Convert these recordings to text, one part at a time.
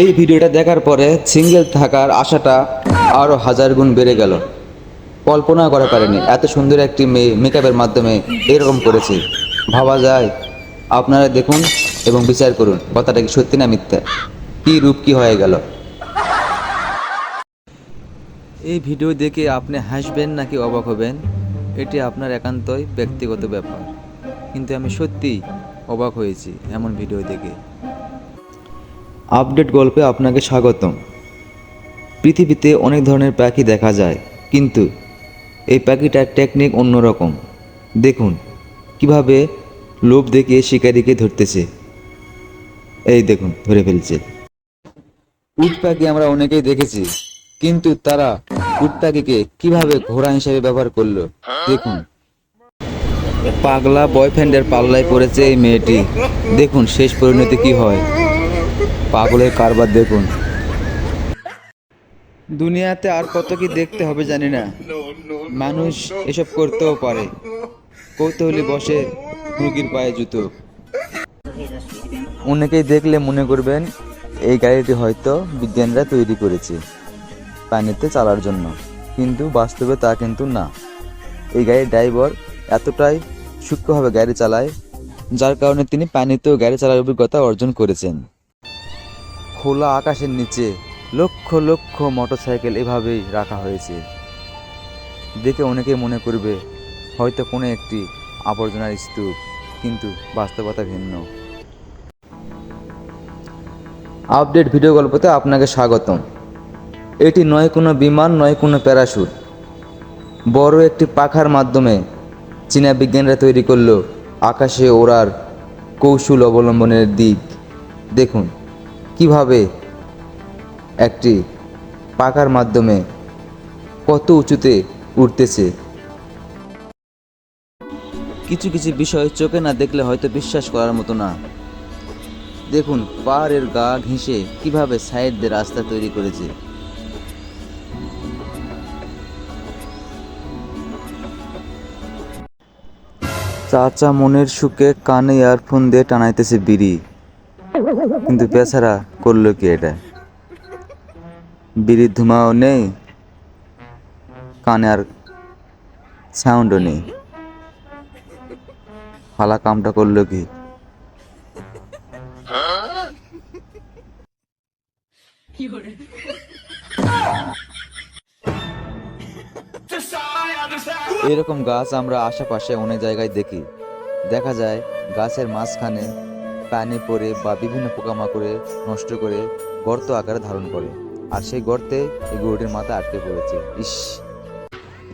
এই ভিডিওটা দেখার পরে সিঙ্গেল থাকার আশাটা আরও হাজার গুণ বেড়ে গেল। কল্পনা করা পারেনি, এত সুন্দর একটি মেয়ে মেকআপের মাধ্যমে এরকম করেছে। ভাবা যায়, আপনারা দেখুন এবং বিচার করুন, কথাটা কি সত্যি না মিথ্যা? কি রূপ, কি হয়ে গেল? এই ভিডিও দেখে আপনি হাসবেন নাকি অবাক হবেন? এটি আপনার একান্তই ব্যক্তিগত ব্যাপার। কিন্তু আমি সত্যিই অবাক হয়েছি এমন ভিডিও দেখে। আপডেট গল্পে আপনাকে স্বাগতম। পৃথিবীতে অনেক ধরনের পাখি দেখা যায়, কিন্তু এই পাখিটার টেকনিক অন্যরকম। দেখুন, কীভাবে লোভ দেখিয়ে শিকারীকে ধরতেছে। এই দেখুন, ধরে ফেলছে। উট পাখি আমরা অনেকেই দেখেছি, কিন্তু তারা উট পাখিকে কীভাবে ঘোড়া হিসেবে ব্যবহার করল, দেখুন। পাগলা বয়ফ্রেন্ডের পাল্লায় পড়েছে এই মেয়েটি। দেখুন, শেষ পরিণতি কি হয়। পাগলের কারবার দেখুন। দুনিয়াতে আর কত কি দেখতে হবে জানি না। মানুষ এসব করতেও পারে। কৌতূহলী বসে রুগীর পায়ে জুতো। অনেকেই দেখলে মনে করবেন এই গাড়িটি হয়তো বিজ্ঞানীরা তৈরি করেছে পানিতে চালার জন্য। কিন্তু বাস্তবে তা কিন্তু না। এই গাড়ির ড্রাইভার এতটাই সূক্ষ্মভাবে গাড়ি চালায় যার কারণে তিনি পানিতেও গাড়ি চালার অভিজ্ঞতা অর্জন করেছেন। খোলা আকাশের নিচে লক্ষ লক্ষ মোটরসাইকেল এভাবেই রাখা হয়েছে। দেখে অনেকে মনে করবে, হয়তো কোনো একটি আবর্জনার স্তূপ, কিন্তু বাস্তবতা ভিন্ন। আপডেট ভিডিও গল্পতে আপনাকে স্বাগতম। এটি নয় কোনো বিমান, নয় কোনো প্যারাশুট। বড় একটি পাখার মাধ্যমে চীনা বিজ্ঞানীরা তৈরি করল আকাশে ওড়ার কৌশল অবলম্বনের দিক। দেখুন। কীভাবে একটি পাকার মাধ্যমে কত উঁচুতে উঠতেছে? কিছু কিছু বিষয় চোখে না দেখলে হয়তো বিশ্বাস করার মতো না। দেখুন, পাহাড়ের গা ঘেঁষে কীভাবে সাইড দিয়ে রাস্তা তৈরি করেছে। চাচা মনের সুখে কানে ইয়ারফোন দিয়ে টানাইতেছে বিড়ি। কিন্তু বেচারা করল কি এটা? বিড়ির ধুমাও নেই, কানে আর সাউন্ডও নেই। ফালা কামটা করল কি? এরকম গাছ আমরা আশেপাশে অনেক জায়গায় দেখি। দেখা যায় গাছের মাঝখানে পানি পড়ে বা বিভিন্ন পোকামাকড়ে নষ্ট করে গর্ত আকারে ধারণ করে। আর সেই গর্তে এই গরুটির মাথা আটকে পড়েছে। ইস।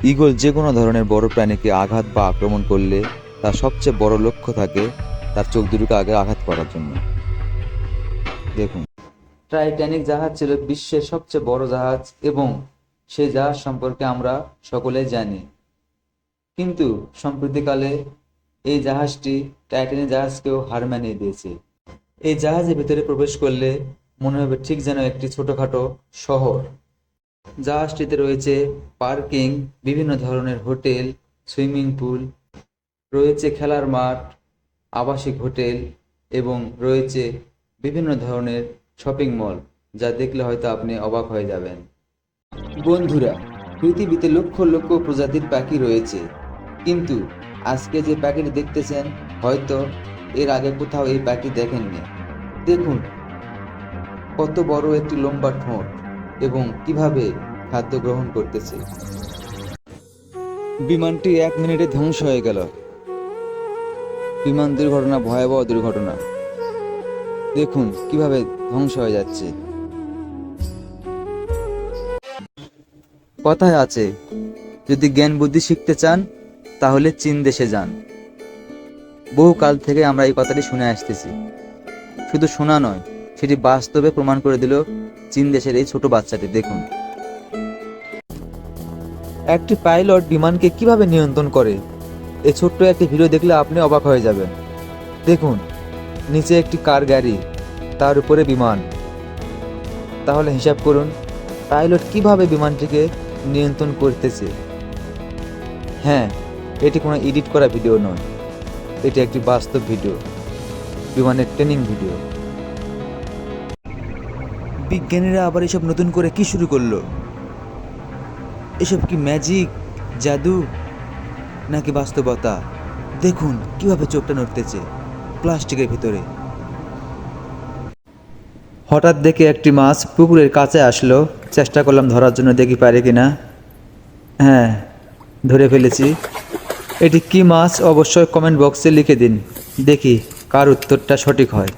ঈগল যে কোনো ধরনের বড় প্রাণীকে আঘাত বা আক্রমণ করলে তার সবচেয়ে বড় লক্ষ্য থাকে তার চোখ দুটোকে আগে আঘাত করার জন্য। দেখুন। টাইটানিক জাহাজ ছিল বিশ্বের সবচেয়ে বড় জাহাজ এবং সেই জাহাজ সম্পর্কে আমরা সকলেই জানি। কিন্তু সম্প্রতিকালে এই জাহাজটি টাইটানিক জাহাজকেও হার মানিয়ে দিয়েছে। এই জাহাজের ভিতরে প্রবেশ করলে মনে হবে ঠিক যেন একটি ছোটখাটো শহর। জাহাজটিতে রয়েছে পার্কিং, বিভিন্ন ধরনের হোটেল, সুইমিং পুল, রয়েছে খেলার মাঠ, আবাসিক হোটেল এবং রয়েছে বিভিন্ন ধরনের শপিং মল, যা দেখলে হয়তো আপনি অবাক হয়ে যাবেন। বন্ধুরা, পৃথিবীতে লক্ষ লক্ষ প্রজাতির পাখি রয়েছে, কিন্তু আজকে যে পাখিটি দেখতেছেন, হয়তো এর আগে কোথাও এই পাখি দেখেননি। দেখুন, কত বড় একটি লম্বা ঠোঁট এবং কীভাবে খাদ্য গ্রহণ করতেছে। বিমানটি এক মিনিটে ধ্বংস হয়ে গেল। বিমান দুর্ঘটনা, ভয়াবহ দুর্ঘটনা। দেখুন, কীভাবে ধ্বংস হয়ে যাচ্ছে। কথায় আছে, যদি জ্ঞান বুদ্ধি শিখতে চান তাহলে চীন দেশে যান। বহু কাল থেকে আমরা এই কথাটি শুনে আসতেছি। শুধু শোনা নয়, সেটি বাস্তবে প্রমাণ করে দিল চীন দেশের এই ছোট বাচ্চাটি। দেখুন। একটি পাইলট বিমানকে কীভাবে নিয়ন্ত্রণ করে? এই ছোট্ট একটি ভিডিও দেখলে আপনি অবাক হয়ে যাবেন। দেখুন, নিচে একটি কার গাড়ি, তার উপরে বিমান। তাহলে হিসাব করুন, পাইলট কীভাবে বিমানটিকে নিয়ন্ত্রণ করতেছে? হ্যাঁ এটি কোনো এডিট করা ভিডিও নয়। এটি একটি বাস্তব ভিডিও, বিমানের ট্রেনিং ভিডিও। বিজ্ঞানীরা আবার এসব নতুন করে কি শুরু করল? এসব কি ম্যাজিক জাদু, নাকি বাস্তবতা? দেখুন কীভাবে চোখটা নড়তেছে প্লাস্টিকের ভিতরে। হঠাৎ দেখে একটি মাছ পুকুরের কাছে আসলো। চেষ্টা করলাম ধরার জন্য দেখি পারে কিনা। হ্যাঁ ধরে ফেলেছি। এটি কি মাছ? অবশ্যই কমেন্ট বক্সে লিখে দিন। দেখি কার উত্তরটা সঠিক হয়।